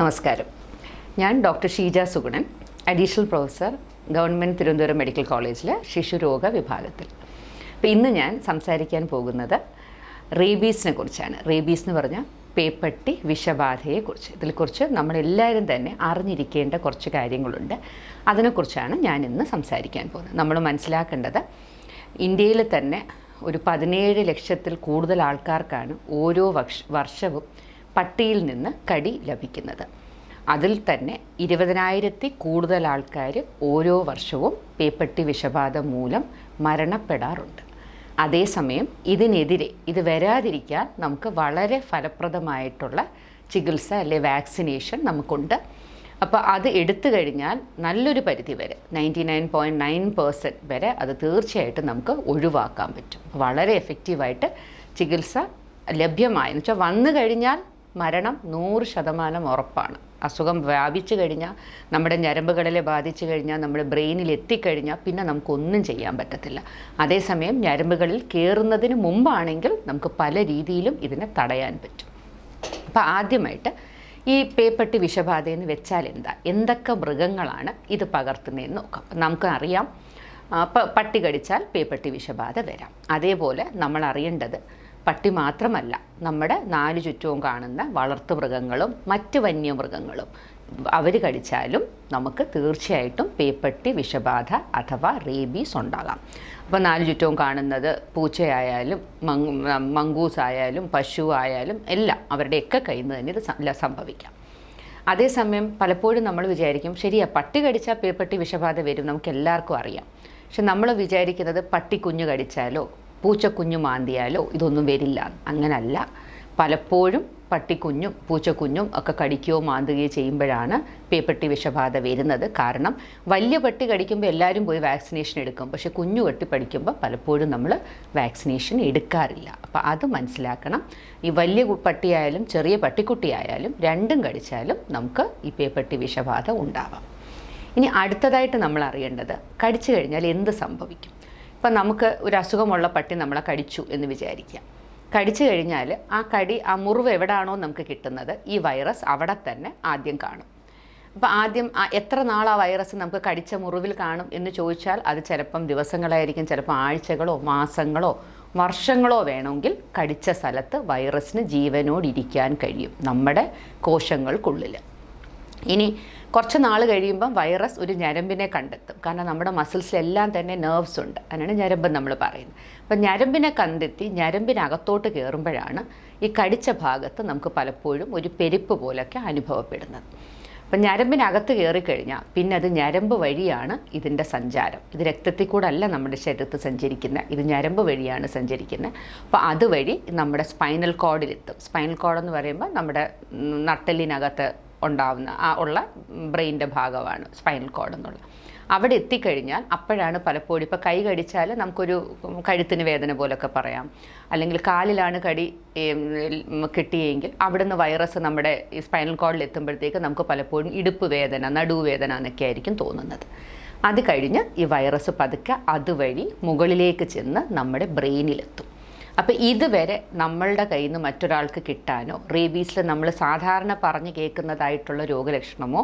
നമസ്കാരം. ഞാൻ doctor Sheeja Sugunan additional professor government Thiruvananthapuram medical കോളേജിലെ ശിശുരോഗ വിഭാഗത്തിൽ. അപ്പോൾ ഇന്ന് ഞാൻ സംസാരിക്കാൻ പോകുന്നത് റേബീസിനെ കുറിച്ചാണ്. റേബീസ് എന്ന് പറഞ്ഞാൽ പേപ്പട്ടി വിഷബാധയെക്കുറിച്ച് ഇതിനെക്കുറിച്ച് നമ്മളെല്ലാവരും തന്നെ അറിഞ്ഞിരിക്കേണ്ട കുറച്ച് കാര്യങ്ങളുണ്ട്. അതിനെക്കുറിച്ചാണ് ഞാൻ ഇന്ന് സംസാരിക്കാൻ പോകുന്നത്. നമ്മൾ മനസ്സിലാക്കേണ്ടത് ഇന്ത്യയിൽ തന്നെ ഒരു പതിനേഴ് ലക്ഷത്തിൽ കൂടുതൽ ആൾക്കാർക്കാണ് ഓരോ വർഷവും പട്ടിയിൽ നിന്ന് കടി ലഭിക്കുന്നത്. അതിൽ തന്നെ ഇരുപതിനായിരത്തി കൂടുതൽ ആൾക്കാർ ഓരോ വർഷവും പേപ്പട്ടി വിഷബാധ മൂലം മരണപ്പെടാറുണ്ട്. അതേസമയം ഇതിനെതിരെ ഇത് വരാതിരിക്കാൻ നമുക്ക് വളരെ ഫലപ്രദമായിട്ടുള്ള ചികിത്സ അല്ലെ വാക്സിനേഷൻ നമുക്കുണ്ട്. അപ്പോൾ അത് എടുത്തു കഴിഞ്ഞാൽ നല്ലൊരു പരിധി വരെ ninety nine point nine percent വരെ അത് തീർച്ചയായിട്ടും നമുക്ക് ഒഴിവാക്കാൻ പറ്റും. വളരെ എഫക്റ്റീവായിട്ട് ചികിത്സ ലഭ്യമായി എന്ന് വെച്ചാൽ വന്നു കഴിഞ്ഞാൽ മരണം നൂറ് ശതമാനം ഉറപ്പാണ്. അസുഖം വ്യാപിച്ചു കഴിഞ്ഞാൽ നമ്മുടെ ഞരമ്പുകളിലെ ബാധിച്ചു കഴിഞ്ഞാൽ നമ്മുടെ ബ്രെയിനിൽ എത്തിക്കഴിഞ്ഞാൽ പിന്നെ നമുക്കൊന്നും ചെയ്യാൻ പറ്റത്തില്ല. അതേസമയം ഞരമ്പുകളിൽ കയറുന്നതിന് മുമ്പാണെങ്കിൽ നമുക്ക് പല രീതിയിലും ഇതിനെ തടയാൻ പറ്റും. അപ്പോൾ ആദ്യമായിട്ട് ഈ പേപ്പട്ടി വിഷബാധയെന്ന് വെച്ചാൽ എന്താ? എന്തൊക്കെ മൃഗങ്ങളാണ് ഇത് പകർത്തുന്നതെന്ന് നോക്കാം. നമുക്ക് അറിയാം പട്ടി കടിച്ചാൽ പേപ്പട്ടി വിഷബാധ വരാം. അതേപോലെ നമ്മൾ അറിയേണ്ടത് പട്ടി മാത്രമല്ല നമ്മുടെ നാല് ചുറ്റവും കാണുന്ന വളർത്തു മൃഗങ്ങളും മറ്റ് വന്യമൃഗങ്ങളും അവർ കടിച്ചാലും നമുക്ക് തീർച്ചയായിട്ടും പേപ്പട്ടി വിഷബാധ അഥവാ റേബീസ് ഉണ്ടാകാം. അപ്പോൾ നാല് ചുറ്റവും കാണുന്നത് പൂച്ചയായാലും മങ് മങ്കൂസ് ആയാലും പശു ആയാലും എല്ലാം അവരുടെയൊക്കെ കയ്യിൽ നിന്ന് തന്നെ ഇത് സംഭവിക്കാം. അതേസമയം പലപ്പോഴും നമ്മൾ വിചാരിക്കും ശരിയാ പട്ടി കടിച്ചാൽ പേപ്പട്ടി വിഷബാധ വരും നമുക്ക് എല്ലാവർക്കും അറിയാം. പക്ഷെ നമ്മൾ വിചാരിക്കുന്നത് പട്ടി കടിച്ചാലോ പൂച്ചക്കുഞ്ഞു മാന്തിയാലോ? ഇതൊന്നും വരില്ല. അങ്ങനല്ല. പലപ്പോഴും പട്ടിക്കുഞ്ഞും പൂച്ചക്കുഞ്ഞും ഒക്കെ കടിക്കുകയോ മാന്തുകയോ ചെയ്യുമ്പോഴാണ് പേപ്പട്ടി വിഷബാധ വരുന്നത്. കാരണം വലിയ പട്ടി കടിക്കുമ്പോൾ എല്ലാവരും പോയി വാക്സിനേഷൻ എടുക്കും. പക്ഷേ കുഞ്ഞു പട്ടി പഠിക്കുമ്പോൾ പലപ്പോഴും നമ്മൾ വാക്സിനേഷൻ എടുക്കാറില്ല. അപ്പോൾ അത് മനസ്സിലാക്കണം. ഈ വലിയ പട്ടിയായാലും ചെറിയ പട്ടിക്കുട്ടിയായാലും രണ്ടും കടിച്ചാലും നമുക്ക് ഈ പേപ്പട്ടി വിഷബാധ ഉണ്ടാവാം. ഇനി അടുത്തതായിട്ട് നമ്മൾ അറിയേണ്ടത് കടിച്ചു കഴിഞ്ഞാൽ എന്ത് സംഭവിക്കും? ഇപ്പം നമുക്ക് ഒരു അസുഖമുള്ള പട്ടി നമ്മളെ കടിച്ചു എന്ന് വിചാരിക്കാം. കടിച്ചു കഴിഞ്ഞാൽ ആ കടി ആ മുറിവ് എവിടാണോ നമുക്ക് കിട്ടുന്നത് ഈ വൈറസ് അവിടെ തന്നെ ആദ്യം കാണും. അപ്പോൾ ആദ്യം എത്ര നാൾ ആ വൈറസ് നമുക്ക് കടിച്ച മുറിവിൽ കാണും എന്ന് ചോദിച്ചാൽ അത് ചിലപ്പം ദിവസങ്ങളായിരിക്കും ചിലപ്പോൾ ആഴ്ചകളോ മാസങ്ങളോ വർഷങ്ങളോ വേണമെങ്കിൽ കടിച്ച സ്ഥലത്ത് വൈറസിന് ജീവനോടിരിക്കാൻ കഴിയും നമ്മുടെ കോശങ്ങൾക്കുള്ളിൽ ഇനി കുറച്ച് നാൾ കഴിയുമ്പം വൈറസ് ഒരു ഞരമ്പിനെ കണ്ടെത്തും. കാരണം നമ്മുടെ മസിൽസിലെല്ലാം തന്നെ നെർവ്സ് ഉണ്ട്. അതിനാണ് ഞരമ്പ് നമ്മൾ പറയുന്നത്. അപ്പം ഞരമ്പിനെ കണ്ടെത്തി ഞരമ്പിനകത്തോട്ട് കയറുമ്പോഴാണ് ഈ കടിച്ച ഭാഗത്ത് നമുക്ക് പലപ്പോഴും ഒരു പെരുപ്പ് പോലൊക്കെ അനുഭവപ്പെടുന്നത്. അപ്പം ഞരമ്പിനകത്ത് കയറിക്കഴിഞ്ഞാൽ പിന്നെ അത് ഞരമ്പ് വഴിയാണ് ഇതിന്റെ സഞ്ചാരം. ഇത് രക്തത്തിൽ കൂടെ അല്ല നമ്മുടെ ശരീരത്ത് സഞ്ചരിക്കുന്നത്. ഇത് ഞരമ്പ് വഴിയാണ് സഞ്ചരിക്കുന്നത്. അപ്പോൾ അതുവഴി നമ്മുടെ സ്പൈനൽ കോഡിലെത്തും. സ്പൈനൽ കോഡ് എന്ന് പറയുമ്പോൾ നമ്മുടെ ഉം, നട്ടെല്ലിനകത്ത് ഉണ്ടാവുന്ന ആ ഉള്ള ബ്രെയിന്റെ ഭാഗമാണ് സ്പൈനൽ കോഡ് എന്നുള്ളത്. അവിടെ എത്തിക്കഴിഞ്ഞാൽ അപ്പോഴാണ് പലപ്പോഴും ഇപ്പോൾ കൈ കടിച്ചാൽ നമുക്കൊരു കഴുത്തിന് വേദന പോലൊക്കെ പറയാം. അല്ലെങ്കിൽ കാലിലാണ് കടി കിട്ടിയെങ്കിൽ അവിടെ നിന്ന് വൈറസ് നമ്മുടെ സ്പൈനൽ കോഡിൽ എത്തുമ്പോഴത്തേക്ക് നമുക്ക് പലപ്പോഴും ഇടുപ്പ് വേദന നടുവേദന എന്നൊക്കെ ആയിരിക്കും തോന്നുന്നത്. അത് കഴിഞ്ഞ് ഈ വൈറസ് പതുക്കെ അതുവഴി മുകളിലേക്ക് ചെന്ന് നമ്മുടെ ബ്രെയിനിലെത്തും. അപ്പോൾ ഇതുവരെ നമ്മളുടെ കയ്യിൽ നിന്ന് മറ്റൊരാൾക്ക് കിട്ടാനോ റേബീസിൽ നമ്മൾ സാധാരണ പറഞ്ഞു കേൾക്കുന്നതായിട്ടുള്ള രോഗലക്ഷണമോ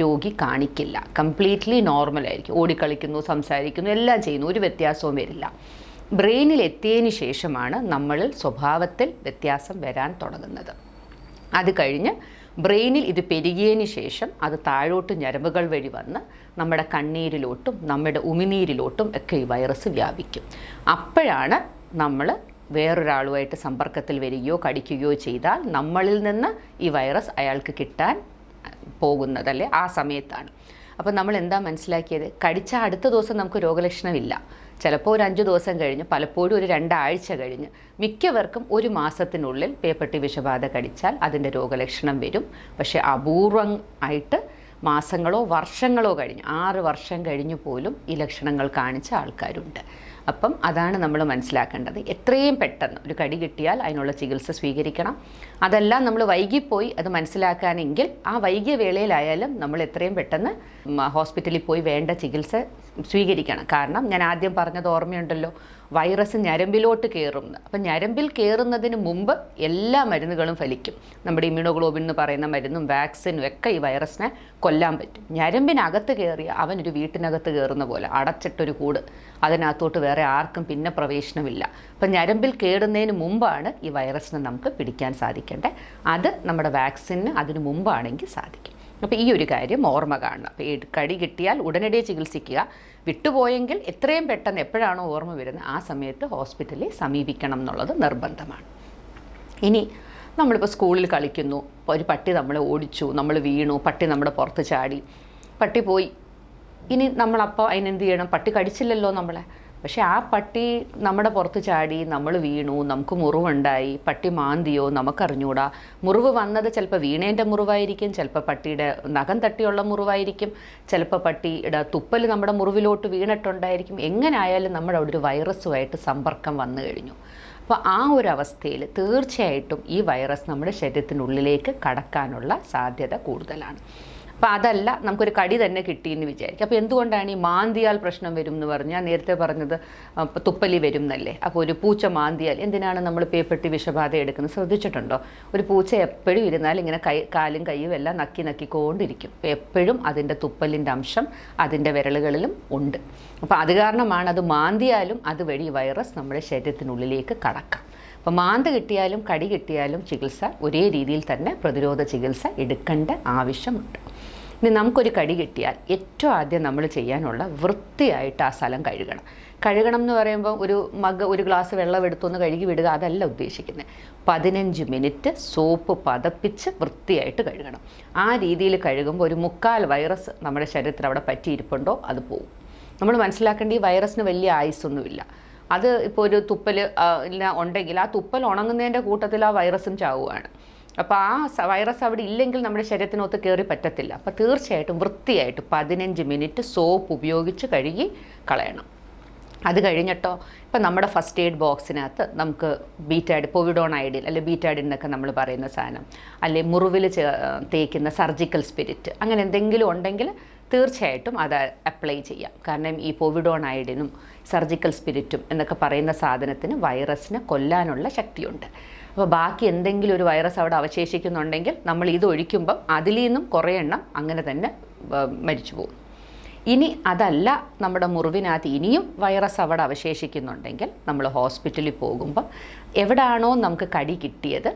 രോഗി കാണിക്കില്ല. കംപ്ലീറ്റ്ലി നോർമലായിരിക്കും. ഓടിക്കളിക്കുന്നു സംസാരിക്കുന്നു എല്ലാം ചെയ്യുന്നു. ഒരു വ്യത്യാസവും വരില്ല. ബ്രെയിനിൽ എത്തിയതിന് ശേഷമാണ് നമ്മളിൽ സ്വഭാവത്തിൽ വ്യത്യാസം വരാൻ തുടങ്ങുന്നത്. അത് കഴിഞ്ഞ് ബ്രെയിനിൽ ഇത് പെരുകിയതിന് ശേഷം അത് താഴോട്ട് ഞരമ്പുകൾ വഴി വന്ന് നമ്മുടെ കണ്ണീരിലോട്ടും നമ്മുടെ ഉമിനീരിലോട്ടും ഒക്കെ ഈ വൈറസ് വ്യാപിക്കും. അപ്പോഴാണ് നമ്മൾ വേറൊരാളുമായിട്ട് സമ്പർക്കത്തിൽ വരികയോ കടിക്കുകയോ ചെയ്താൽ നമ്മളിൽ നിന്ന് ഈ വൈറസ് അയാൾക്ക് കിട്ടാൻ പോകുന്നത് അല്ലേ ആ സമയത്താണ്. അപ്പോൾ നമ്മൾ എന്താ മനസ്സിലാക്കിയത്? കടിച്ച അടുത്ത ദിവസം നമുക്ക് രോഗലക്ഷണമില്ല. ചിലപ്പോൾ ഒരു അഞ്ച് ദിവസം കഴിഞ്ഞ് പലപ്പോഴും ഒരു രണ്ടാഴ്ച കഴിഞ്ഞ് മിക്കവർക്കും ഒരു മാസത്തിനുള്ളിൽ പേപ്പട്ടി വിഷബാധ കടിച്ചാൽ അതിന്റെ രോഗലക്ഷണം വരും. പക്ഷേ അപൂർവം ആയിട്ട് മാസങ്ങളോ വർഷങ്ങളോ കഴിഞ്ഞ് ആറ് വർഷം കഴിഞ്ഞു പോലും ഈ ലക്ഷണങ്ങൾ കാണിച്ച ആൾക്കാരുണ്ട്. അപ്പം അതാണ് നമ്മൾ മനസ്സിലാക്കേണ്ടത്. എത്രയും പെട്ടെന്ന് ഒരു കടി കിട്ടിയാൽ അതിനുള്ള ചികിത്സ സ്വീകരിക്കണം. അതെല്ലാം നമ്മൾ വൈകിപ്പോയി അത് മനസ്സിലാക്കാനെങ്കിൽ ആ വൈകിയ വേളയിലായാലും നമ്മൾ എത്രയും പെട്ടെന്ന് ഹോസ്പിറ്റലിൽ പോയി വേണ്ട ചികിത്സ സ്വീകരിക്കണം. കാരണം ഞാൻ ആദ്യം പറഞ്ഞത് ഓർമ്മയുണ്ടല്ലോ വൈറസ് ഞരമ്പിലോട്ട് കയറും. അപ്പം ഞരമ്പിൽ കയറുന്നതിന് മുമ്പ് എല്ലാ മരുന്നുകളും ഫലിക്കും. നമ്മുടെ ഇമ്യൂണോഗ്ലോബിൻ എന്ന് പറയുന്ന മരുന്നും വാക്സിനും ഒക്കെ ഈ വൈറസിനെ കൊല്ലാൻ പറ്റും. ഞരമ്പിനകത്ത് കയറിയ അവനൊരു വീട്ടിനകത്ത് കയറുന്ന പോലെ അടച്ചിട്ടൊരു കൂട് അതിനകത്തോട്ട് വേറെ ആർക്കും പിന്നെ പ്രവേശനമില്ല. അപ്പം ഞരമ്പിൽ കേടുന്നതിന് മുമ്പാണ് ഈ വൈറസിനെ നമുക്ക് പിടിക്കാൻ സാധിക്കേണ്ടത്. അത് നമ്മുടെ വാക്സിന് അതിന് മുമ്പാണെങ്കിൽ സാധിക്കും. അപ്പോൾ ഈ ഒരു കാര്യം ഓർമ്മ കാണണം. അപ്പോൾ കടി കിട്ടിയാൽ ഉടനടി ചികിത്സിക്കുക. വിട്ടുപോയെങ്കിൽ എത്രയും പെട്ടെന്ന് എപ്പോഴാണോ ഓർമ്മ വരുന്നത് ആ സമയത്ത് ഹോസ്പിറ്റലിൽ സമീപിക്കണം എന്നുള്ളത് നിർബന്ധമാണ്. ഇനി നമ്മളിപ്പോൾ സ്കൂളിൽ കളിക്കുന്നു. ഒരു പട്ടി നമ്മളെ ഓടിച്ചു നമ്മൾ വീണു പട്ടി നമ്മുടെ പുറത്ത് ചാടി. പട്ടി പോയി. ഇനി നമ്മളപ്പോൾ അതിനെന്ത് ചെയ്യണം? പട്ടി കടിച്ചില്ലല്ലോ നമ്മളെ. പക്ഷെ ആ പട്ടി നമ്മുടെ പുറത്ത് ചാടി നമ്മൾ വീണു നമുക്ക് മുറിവുണ്ടായി പട്ടി മാന്തിയോ നമുക്കറിഞ്ഞൂടാ. മുറിവ് വന്നത് ചിലപ്പോൾ വീണേന്റെ മുറിവായിരിക്കും ചിലപ്പോൾ പട്ടിയുടെ നഖം തട്ടിയുള്ള മുറിവായിരിക്കും ചിലപ്പോൾ പട്ടിയുടെ തുപ്പൽ നമ്മുടെ മുറിവിലോട്ട് വീണിട്ടുണ്ടായിരിക്കും. എങ്ങനെയായാലും നമ്മുടെ അവിടെ ഒരു വൈറസുമായിട്ട് സമ്പർക്കം വന്നു കഴിഞ്ഞു. അപ്പോൾ ആ ഒരു അവസ്ഥയിൽ തീർച്ചയായിട്ടും ഈ വൈറസ് നമ്മുടെ ശരീരത്തിനുള്ളിലേക്ക് കടക്കാനുള്ള സാധ്യത കൂടുതലാണ്. അപ്പോൾ അതല്ല നമുക്കൊരു കടി തന്നെ കിട്ടിയെന്ന് വിചാരിക്കും. അപ്പോൾ എന്തുകൊണ്ടാണ് ഈ മാന്തിയാൽ പ്രശ്നം വരും എന്ന് പറഞ്ഞാൽ നേരത്തെ പറഞ്ഞത് തുപ്പലി വരും എന്നല്ലേ അപ്പോൾ ഒരു പൂച്ച മാന്തിയാൽ എന്തിനാണ് നമ്മൾ പേപ്പെട്ടി വിഷബാധ എടുക്കുന്നത്? ശ്രദ്ധിച്ചിട്ടുണ്ടോ? ഒരു പൂച്ച എപ്പോഴും ഇരുന്നാൽ ഇങ്ങനെ കൈ കാലും കൈയും എല്ലാം നക്കി നക്കിക്കൊണ്ടിരിക്കും. അപ്പോൾ എപ്പോഴും അതിന്റെ തുപ്പലിന്റെ അംശം അതിന്റെ വിരലുകളിലും ഉണ്ട്. അപ്പോൾ അത് കാരണമാണ് അത് മാന്തിയാലും അതുവഴി വൈറസ് നമ്മുടെ ശരീരത്തിനുള്ളിലേക്ക് കടക്കാം. അപ്പോൾ മാന്ത് കിട്ടിയാലും കടി കിട്ടിയാലും ചികിത്സ ഒരേ രീതിയിൽ തന്നെ പ്രതിരോധ ചികിത്സ എടുക്കേണ്ട ആവശ്യമുണ്ട്. ഇനി നമുക്കൊരു കടി കിട്ടിയാൽ ഏറ്റവും ആദ്യം നമ്മൾ ചെയ്യാനുള്ള വൃത്തിയായിട്ട് ആ സ്ഥലം കഴുകണം. കഴുകണം എന്ന് പറയുമ്പോൾ ഒരു മഗ് ഒരു ഗ്ലാസ് വെള്ളം എടുത്തൊന്ന് കഴുകി വിടുക അതല്ല ഉദ്ദേശിക്കുന്നത്. പതിനഞ്ച് മിനിറ്റ് സോപ്പ് പതപ്പിച്ച് വൃത്തിയായിട്ട് കഴുകണം. ആ രീതിയിൽ കഴുകുമ്പോൾ ഒരു മുക്കാൽ വൈറസ് നമ്മുടെ ശരീരത്തിൽ അവിടെ പറ്റിയിരിപ്പുണ്ടോ? അത് പോകും നമ്മൾ മനസ്സിലാക്കേണ്ട ഈ വൈറസിന് വലിയ ആയുസ്സൊന്നുമില്ല. അത് ഇപ്പോൾ ഒരു തുപ്പൽ ഉണ്ടെങ്കിൽ ആ തുപ്പൽ ഉണങ്ങുന്നതിന്റെ കൂട്ടത്തിൽ ആ വൈറസും ചാവുകയാണ്. അപ്പോൾ ആ വൈറസ് അവിടെ ഇല്ലെങ്കിൽ നമ്മുടെ ശരീരത്തിനൊത്ത് കയറി പറ്റത്തില്ല. അപ്പോൾ തീർച്ചയായിട്ടും വൃത്തിയായിട്ട് പതിനഞ്ച് മിനിറ്റ് സോപ്പ് ഉപയോഗിച്ച് കഴുകി കളയണം. അത് കഴിഞ്ഞിട്ടോ ഇപ്പം നമ്മുടെ ഫസ്റ്റ് എയ്ഡ് ബോക്സിനകത്ത് നമുക്ക് ബീറ്റാഡ് പോവിഡോൺ ഐഡിൽ അല്ലെ ബീറ്റാഡിൻ എന്നൊക്കെ നമ്മൾ പറയുന്ന സാധനം. അല്ലെ മുറിവിൽ തേക്കുന്ന സർജിക്കൽ സ്പിരിറ്റ് അങ്ങനെ എന്തെങ്കിലും ഉണ്ടെങ്കിൽ തീർച്ചയായിട്ടും അത് അപ്ലൈ ചെയ്യാം. കാരണം ഈ പോവിഡോൺ ഐഡിനും സർജിക്കൽ സ്പിരിറ്റും എന്നൊക്കെ പറയുന്ന സാധനത്തിന് വൈറസിനെ കൊല്ലാനുള്ള ശക്തിയുണ്ട്. അപ്പോൾ ബാക്കി എന്തെങ്കിലും ഒരു വൈറസ് അവിടെ അവശേഷിക്കുന്നുണ്ടെങ്കിൽ നമ്മൾ ഇത് ഒഴിക്കുമ്പം അതിൽ നിന്നും കുറേ എണ്ണം അങ്ങനെ തന്നെ മരിച്ചു പോകും. ഇനി അതല്ല നമ്മുടെ മുറിവിനകത്ത് ഇനിയും വൈറസ് അവിടെ അവശേഷിക്കുന്നുണ്ടെങ്കിൽ നമ്മൾ ഹോസ്പിറ്റലിൽ പോകുമ്പോൾ എവിടാണോ നമുക്ക് കടി കിട്ടിയത്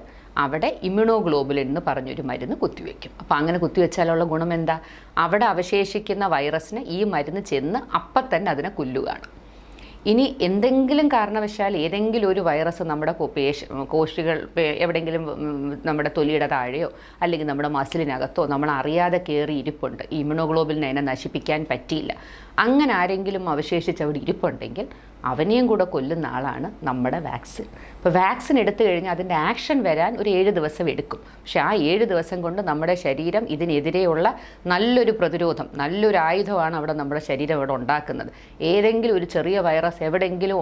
അവിടെ ഇമ്മ്യൂണോഗ്ലോബുലിൻ എന്ന് പറഞ്ഞൊരു മരുന്ന് കുത്തിവെക്കും. അപ്പോൾ അങ്ങനെ കുത്തിവെച്ചാലുള്ള ഗുണം എന്താ? അവിടെ അവശേഷിക്കുന്ന വൈറസിന് ഈ മരുന്ന് ചെന്ന് അപ്പം തന്നെ അതിനെ കൊല്ലുകയാണ് ഇനി എന്തെങ്കിലും കാരണവശാൽ ഏതെങ്കിലും ഒരു വൈറസ് നമ്മുടെ പേശ കോശികൾ എവിടെയെങ്കിലും നമ്മുടെ തൊലിയുടെ താഴെയോ അല്ലെങ്കിൽ നമ്മുടെ മസിലിനകത്തോ നമ്മൾ അറിയാതെ കയറി ഇരിപ്പുണ്ട്. ഇമ്യൂണോഗ്ലോബിലിനെ നശിപ്പിക്കാൻ പറ്റിയില്ല. അങ്ങനെ ആരെങ്കിലും അവശേഷിച്ച് അവിടെ ഇരിപ്പുണ്ടെങ്കിൽ അവനെയും കൂടെ കൊല്ലുന്ന ആളാണ് നമ്മുടെ വാക്സിൻ. ഇപ്പോൾ വാക്സിൻ എടുത്തു കഴിഞ്ഞാൽ അതിന്റെ ആക്ഷൻ വരാൻ ഒരു ഏഴ് ദിവസം എടുക്കും. പക്ഷേ ആ ഏഴ് ദിവസം കൊണ്ട് നമ്മുടെ ശരീരം ഇതിനെതിരെയുള്ള നല്ലൊരു പ്രതിരോധം നല്ലൊരു ആയുധമാണ് അവിടെ നമ്മുടെ ശരീരം അവിടെ ഉണ്ടാക്കുന്നത്. ഏതെങ്കിലും ഒരു ചെറിയ വൈറസ് എവിടെയെങ്കിലും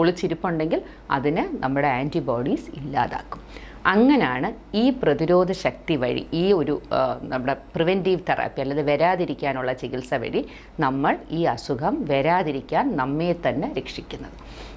ഒളിച്ചിരിപ്പുണ്ടെങ്കിൽ അതിനെ നമ്മുടെ ആന്റിബോഡീസ് ഇല്ലാതാക്കും. അങ്ങനെയാണ് ഈ പ്രതിരോധ ശക്തി വഴി ഈ ഒരു നമ്മുടെ പ്രിവെന്റീവ് തെറാപ്പി അല്ലാതെ വരാതിരിക്കാനുള്ള ചികിത്സ വഴി നമ്മൾ ഈ അസുഖം വരാതിരിക്കാൻ നമ്മെ തന്നെ രക്ഷിക്കുന്നത്.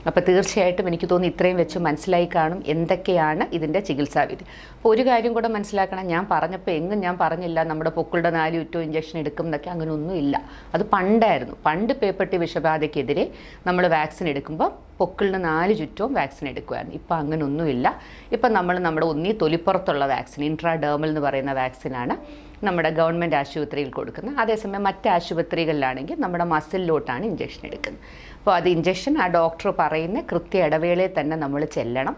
അപ്പോൾ തീർച്ചയായിട്ടും എനിക്ക് തോന്നി ഇത്രയും വെച്ച് മനസ്സിലായി കാണും എന്തൊക്കെയാണ് ഇതിന്റെ ചികിത്സാവിധി അപ്പോൾ ഒരു കാര്യം കൂടെ മനസ്സിലാക്കണം ഞാൻ പറഞ്ഞപ്പോൾ എങ്ങും ഞാൻ പറഞ്ഞില്ല നമ്മുടെ പൊക്കളുടെ നാല് ഉറ്റോ ഇഞ്ചക്ഷൻ എടുക്കും എന്നൊക്കെ അങ്ങനെ ഒന്നുമില്ല അത് പണ്ടായിരുന്നു. പണ്ട് പേപ്പട്ടി വിഷബാധയ്ക്കെതിരെ നമ്മൾ വാക്സിൻ എടുക്കുമ്പോൾ പൊക്കിളിന് നാല് ചുറ്റവും വാക്സിൻ എടുക്കുകയായിരുന്നു ഇപ്പം അങ്ങനെ ഒന്നുമില്ല ഇപ്പം നമ്മൾ നമ്മുടെ ഒന്നീ തൊലിപ്പുറത്തുള്ള വാക്സിൻ ഇൻട്രാഡേമൽ എന്ന് പറയുന്ന വാക്സിനാണ് നമ്മുടെ ഗവൺമെന്റ് ആശുപത്രിയിൽ കൊടുക്കുന്നത്. അതേസമയം മറ്റ് ആശുപത്രികളിലാണെങ്കിൽ നമ്മുടെ മസിലിലോട്ടാണ് ഇഞ്ചക്ഷൻ എടുക്കുന്നത്. അപ്പോൾ അത് ഇഞ്ചക്ഷൻ ആ ഡോക്ടർ പറയുന്ന കൃത്യ ഇടവേളയിൽ തന്നെ നമ്മൾ ചെല്ലണം.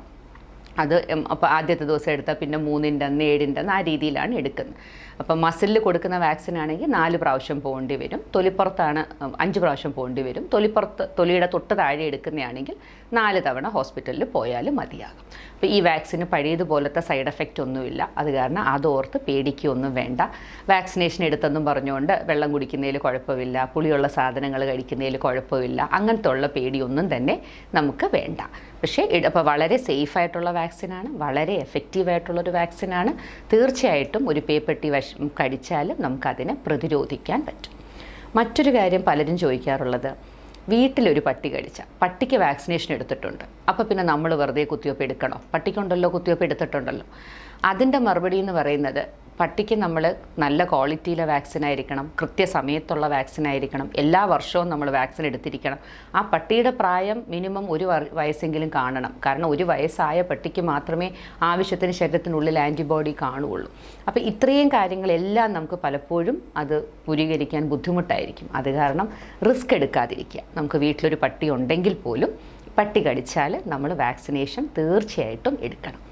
അത് അപ്പോൾ ആദ്യത്തെ ദിവസം എടുത്താൽ പിന്നെ മൂന്നിന്റെ അന്ന് ഏഴിന്റെ അന്ന് ആ രീതിയിലാണ് എടുക്കുന്നത്. അപ്പം മസിലിൽ കൊടുക്കുന്ന വാക്സിൻ ആണെങ്കിൽ നാല് പ്രാവശ്യം പോകേണ്ടി വരും. തൊലിപ്പുറത്താണ് അഞ്ച് പ്രാവശ്യം പോകേണ്ടി വരും. തൊലിപ്പുറത്ത് തൊലിയുടെ തൊട്ട് താഴെ എടുക്കുന്നതാണെങ്കിൽ നാല് തവണ ഹോസ്പിറ്റലിൽ പോയാലും മതിയാകും. അപ്പോൾ ഈ വാക്സിന് പഴയതുപോലത്തെ സൈഡ് എഫക്റ്റ് ഒന്നുമില്ല. അത് കാരണം അതോർത്ത് പേടിക്കുകയൊന്നും വേണ്ട. വാക്സിനേഷൻ എടുത്തെന്നും പറഞ്ഞുകൊണ്ട് വെള്ളം കുടിക്കുന്നതിൽ കുഴപ്പമില്ല. പുളിയുള്ള സാധനങ്ങൾ കഴിക്കുന്നതിൽ കുഴപ്പമില്ല. അങ്ങനത്തെ ഉള്ള പേടിയൊന്നും തന്നെ നമുക്ക് വേണ്ട. പക്ഷേ അപ്പോൾ വളരെ സേഫ് ആയിട്ടുള്ള വാക്സിനാണ് വളരെ എഫക്റ്റീവ് ആയിട്ടുള്ളൊരു വാക്സിനാണ് തീർച്ചയായിട്ടും ഒരു പേപ്പെട്ടി വശം കടിച്ചാലും നമുക്കതിനെ പ്രതിരോധിക്കാൻ പറ്റും. മറ്റൊരു കാര്യം പലരും ചോദിക്കാറുള്ളത് വീട്ടിലൊരു പട്ടി കടിച്ച പട്ടിക്ക് വാക്സിനേഷൻ എടുത്തിട്ടുണ്ട്. അപ്പോൾ പിന്നെ നമ്മൾ വെറുതെ കുത്തിവയ്പ്പ് എടുക്കണോ? പട്ടിക്കുണ്ടല്ലോ കുത്തിവയ്പ്പ് എടുത്തിട്ടുണ്ടല്ലോ. അതിന്റെ മറുപടി എന്ന് പറയുന്നത് പട്ടിക്ക് നമ്മൾ നല്ല ക്വാളിറ്റിയിലെ വാക്സിൻ ആയിരിക്കണം കൃത്യസമയത്തുള്ള വാക്സിൻ ആയിരിക്കണം എല്ലാ വർഷവും നമ്മൾ വാക്സിൻ എടുത്തിരിക്കണം. ആ പട്ടിയുടെ പ്രായം മിനിമം ഒരു വയസ്സെങ്കിലും കാണണം. കാരണം ഒരു വയസ്സായ പട്ടിക്ക് മാത്രമേ ആവശ്യത്തിന് ശരീരത്തിനുള്ളിൽ ആന്റിബോഡി കാണുകയുള്ളൂ. അപ്പോൾ ഇത്രയും കാര്യങ്ങളെല്ലാം നമുക്ക് പലപ്പോഴും അത് പുരീകരിക്കാൻ ബുദ്ധിമുട്ടായിരിക്കും. അത് കാരണം റിസ്ക് എടുക്കാതിരിക്കുക. നമുക്ക് വീട്ടിലൊരു പട്ടി ഉണ്ടെങ്കിൽ പോലും പട്ടി കടിച്ചാൽ നമ്മൾ വാക്സിനേഷൻ തീർച്ചയായിട്ടും എടുക്കണം.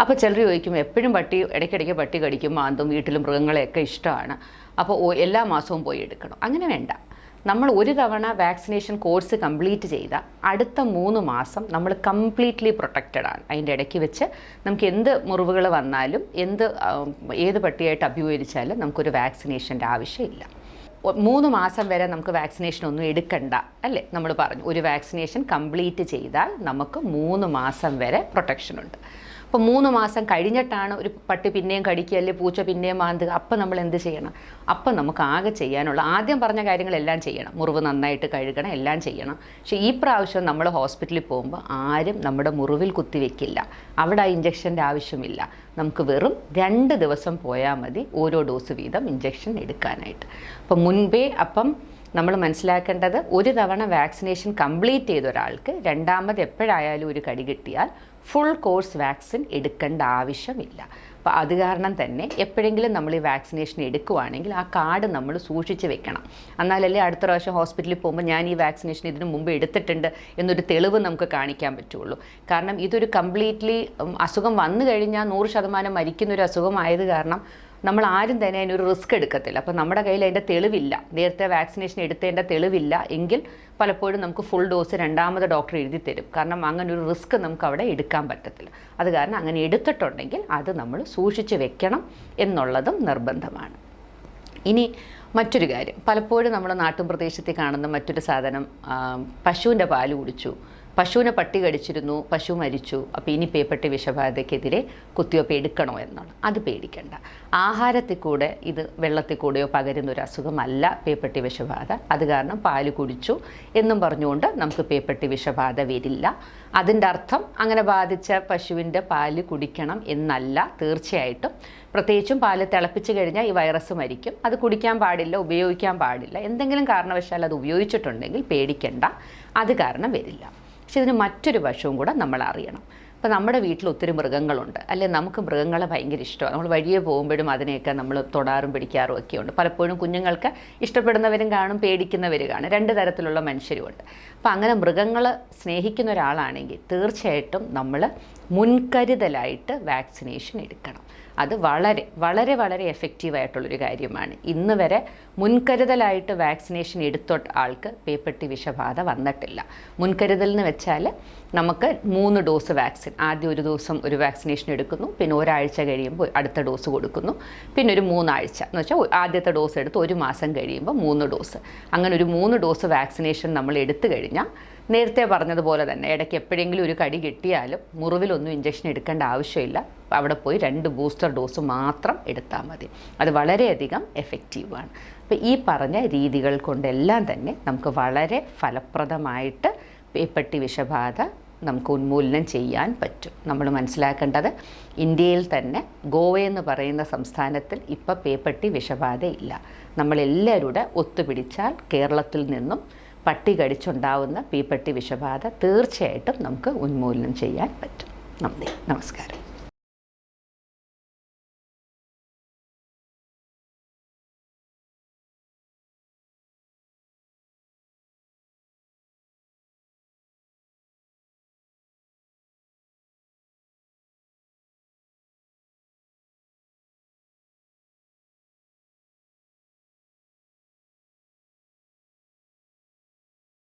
അപ്പോൾ ചിലർ ചോദിക്കും എപ്പോഴും പട്ടി ഇടയ്ക്കിടയ്ക്ക് പട്ടി കടിക്കും മാന്തും വീട്ടിലും മൃഗങ്ങളെയൊക്കെ ഇഷ്ടമാണ്. അപ്പോൾ എല്ലാ മാസവും പോയി എടുക്കണം. അങ്ങനെ വേണ്ട. നമ്മൾ ഒരു തവണ വാക്സിനേഷൻ കോഴ്സ് കംപ്ലീറ്റ് ചെയ്ത അടുത്ത മൂന്ന് മാസം നമ്മൾ കംപ്ലീറ്റ്ലി പ്രൊട്ടക്റ്റഡ് ആണ്. അതിന്റെ ഇടയ്ക്ക് വെച്ച് നമുക്ക് എന്ത് മുറിവുകൾ വന്നാലും എന്ത് ഏത് പട്ടിയായിട്ട് അഭിമുഖീകരിച്ചാലും നമുക്കൊരു വാക്സിനേഷന്റെ ആവശ്യമില്ല. മൂന്ന് മാസം വരെ നമുക്ക് വാക്സിനേഷൻ ഒന്നും എടുക്കണ്ട അല്ലേ? നമ്മൾ പറഞ്ഞു ഒരു വാക്സിനേഷൻ കംപ്ലീറ്റ് ചെയ്താൽ നമുക്ക് മൂന്ന് മാസം വരെ പ്രൊട്ടക്ഷൻ ഉണ്ട്. അപ്പോൾ മൂന്ന് മാസം കഴിഞ്ഞിട്ടാണ് ഒരു പട്ടി പിന്നെയും കടിക്കുക അല്ലെങ്കിൽ പൂച്ച പിന്നെയും മാന്തുക. അപ്പം നമ്മൾ എന്ത് ചെയ്യണം? അപ്പം നമുക്ക് ആകെ ചെയ്യാനുള്ള ആദ്യം പറഞ്ഞ കാര്യങ്ങളെല്ലാം ചെയ്യണം. മുറിവ് നന്നായിട്ട് കഴുകണം എല്ലാം ചെയ്യണം. പക്ഷേ ഈ പ്രാവശ്യം നമ്മൾ ഹോസ്പിറ്റലിൽ പോകുമ്പോൾ ആരും നമ്മുടെ മുറിവിൽ കുത്തിവെക്കില്ല അവിടെ ഇഞ്ചക്ഷന്റെ ആവശ്യമില്ല. നമുക്ക് വെറും രണ്ട് ദിവസം പോയാൽ മതി ഓരോ ഡോസ് വീതം ഇഞ്ചക്ഷൻ എടുക്കാനായിട്ട്. അപ്പം മുൻപേ അപ്പം നമ്മൾ മനസ്സിലാക്കേണ്ടത് ഒരു തവണ വാക്സിനേഷൻ കംപ്ലീറ്റ് ചെയ്ത ഒരാൾക്ക് രണ്ടാമത് എപ്പോഴായാലും ഒരു കടി കിട്ടിയാൽ ഫുൾ കോഴ്സ് വാക്സിൻ എടുക്കേണ്ട ആവശ്യമില്ല. അപ്പോൾ അത് കാരണം തന്നെ എപ്പോഴെങ്കിലും നമ്മൾ ഈ വാക്സിനേഷൻ എടുക്കുവാണെങ്കിൽ ആ കാർഡ് നമ്മൾ സൂക്ഷിച്ച് വെക്കണം. എന്നാലല്ലേ അടുത്ത പ്രാവശ്യം ഹോസ്പിറ്റലിൽ പോകുമ്പോൾ ഞാൻ ഈ വാക്സിനേഷൻ ഇതിനു മുമ്പ് എടുത്തിട്ടുണ്ട് എന്നൊരു തെളിവ് നമുക്ക് കാണിക്കാൻ പറ്റുള്ളൂ. കാരണം ഇതൊരു കംപ്ലീറ്റ്ലി അസുഖം വന്നു കഴിഞ്ഞാൽ നൂറ് ശതമാനം മരിക്കുന്നൊരു അസുഖമായത് കാരണം നമ്മൾ ആരും തന്നെ അതിനൊരു റിസ്ക് എടുക്കത്തില്ല. അപ്പോൾ നമ്മുടെ കയ്യിൽ അതിന്റെ തെളിവില്ല. നേരത്തെ വാക്സിനേഷൻ എടുത്തതിന്റെ തെളിവില്ല. എങ്കിൽ പലപ്പോഴും നമുക്ക് ഫുൾ ഡോസ് രണ്ടാമത് ഡോക്ടർ എഴുതി തരും. കാരണം അങ്ങനെ ഒരു റിസ്ക് നമുക്ക് അവിടെ എടുക്കാൻ പറ്റത്തില്ല. അത് കാരണം അങ്ങനെ എടുത്തിട്ടുണ്ടെങ്കിൽ അത് നമ്മൾ സൂക്ഷിച്ച് വെക്കണം എന്നുള്ളതും നിർബന്ധമാണ്. ഇനി മറ്റൊരു കാര്യം. പലപ്പോഴും നമ്മുടെ നാട്ടും പ്രദേശത്തിൽ കാണുന്ന മറ്റൊരു സാധനം പശുവിന്റെ പാൽ കുടിച്ചു. പശുവിനെ പട്ടി കടിച്ചിരുന്നു പശു മരിച്ചു. അപ്പോൾ ഇനി പേപ്പട്ടി വിഷബാധയ്ക്കെതിരെ കുത്തിവയ്പ്പ് എടുക്കണോ എന്നാണ്. അത് പേടിക്കേണ്ട. ആഹാരത്തിൽ കൂടെ ഇത് വെള്ളത്തിൽ കൂടെയോ പകരുന്ന ഒരു അസുഖമല്ല പേപ്പട്ടി വിഷബാധ. അത് കാരണം പാൽ കുടിച്ചു എന്നും പറഞ്ഞുകൊണ്ട് നമുക്ക് പേപ്പട്ടി വിഷബാധ വരില്ല. അതിന്റെ അർത്ഥം അങ്ങനെ ബാധിച്ച പശുവിന്റെ പാൽ കുടിക്കണം എന്നല്ല തീർച്ചയായിട്ടും. പ്രത്യേകിച്ചും പാൽ തിളപ്പിച്ച് കഴിഞ്ഞാൽ ഈ വൈറസ് മരിക്കും. അത് കുടിക്കാൻ പാടില്ല ഉപയോഗിക്കാൻ പാടില്ല. എന്തെങ്കിലും കാരണവശാൽ അത് ഉപയോഗിച്ചിട്ടുണ്ടെങ്കിൽ പേടിക്കേണ്ട. അത് കാരണം വരില്ല. പക്ഷെ ഇതിന് മറ്റൊരു വശവും കൂടെ നമ്മൾ അറിയണം ഇപ്പോൾ നമ്മുടെ വീട്ടിൽ ഒത്തിരി മൃഗങ്ങളുണ്ട്. അല്ലെ നമുക്ക് മൃഗങ്ങളെ ഭയങ്കര ഇഷ്ടമാണ്. നമ്മൾ വഴിയെ പോകുമ്പോഴും അതിനെയൊക്കെ നമ്മൾ തൊടാറും പിടിക്കാറും ഒക്കെ ഉണ്ട്. പലപ്പോഴും കുഞ്ഞുങ്ങൾക്ക് ഇഷ്ടപ്പെടുന്നവരും കാണും പേടിക്കുന്നവരും കാണും. രണ്ട് തരത്തിലുള്ള മനുഷ്യരുമുണ്ട്. അപ്പോൾ അങ്ങനെ മൃഗങ്ങൾ സ്നേഹിക്കുന്ന ഒരാളാണെങ്കിൽ തീർച്ചയായിട്ടും നമ്മൾ മുൻകരുതലായിട്ട് വാക്സിനേഷൻ എടുക്കണം. അത് വളരെ വളരെ വളരെ എഫക്റ്റീവ് ആയിട്ടുള്ളൊരു കാര്യമാണ്. ഇന്ന് വരെ മുൻകരുതലായിട്ട് വാക്സിനേഷൻ എടുത്ത ആൾക്ക് പേപ്പട്ടി വിഷബാധ വന്നിട്ടില്ല. മുൻകരുതൽ എന്ന് വെച്ചാൽ നമുക്ക് മൂന്ന് ഡോസ് വാക്സിൻ ആദ്യം ഒരു ദിവസം ഒരു വാക്സിനേഷൻ എടുക്കുന്നു പിന്നെ ഒരാഴ്ച കഴിയുമ്പോൾ അടുത്ത ഡോസ് കൊടുക്കുന്നു പിന്നെ ഒരു മൂന്നാഴ്ച. എന്ന് വെച്ചാൽ ആദ്യത്തെ ഡോസ് എടുത്ത് ഒരു മാസം കഴിയുമ്പോൾ മൂന്ന് ഡോസ് അങ്ങനെ ഒരു മൂന്ന് ഡോസ് വാക്സിനേഷൻ നമ്മൾ എടുത്തു കഴിഞ്ഞാൽ നേരത്തെ പറഞ്ഞതുപോലെ തന്നെ ഇടയ്ക്ക് എപ്പോഴെങ്കിലും ഒരു കടി കിട്ടിയാലും മുറിവിലൊന്നും ഇഞ്ചക്ഷൻ എടുക്കേണ്ട ആവശ്യമില്ല. അവിടെ പോയി രണ്ട് ബൂസ്റ്റർ ഡോസ് മാത്രം എടുത്താൽ മതി. അത് വളരെയധികം എഫക്റ്റീവാണ് അപ്പോൾ ഈ പറഞ്ഞ രീതികൾ കൊണ്ടെല്ലാം തന്നെ നമുക്ക് വളരെ ഫലപ്രദമായിട്ട് പേപ്പട്ടി വിഷബാധ നമുക്ക് ഉന്മൂലനം ചെയ്യാൻ പറ്റും. നമ്മൾ മനസ്സിലാക്കേണ്ടത് ഇന്ത്യയിൽ തന്നെ ഗോവ പറയുന്ന സംസ്ഥാനത്തിൽ ഇപ്പോൾ പേപ്പട്ടി വിഷബാധയില്ല. നമ്മളെല്ലാവരുടെ ഒത്തുപിടിച്ചാൽ കേരളത്തിൽ നിന്നും പട്ടി കടിച്ചുണ്ടാവുന്ന പീപ്പട്ടി വിഷബാധ തീർച്ചയായിട്ടും നമുക്ക് ഉന്മൂലനം ചെയ്യാൻ പറ്റും. നന്ദി. നമസ്കാരം.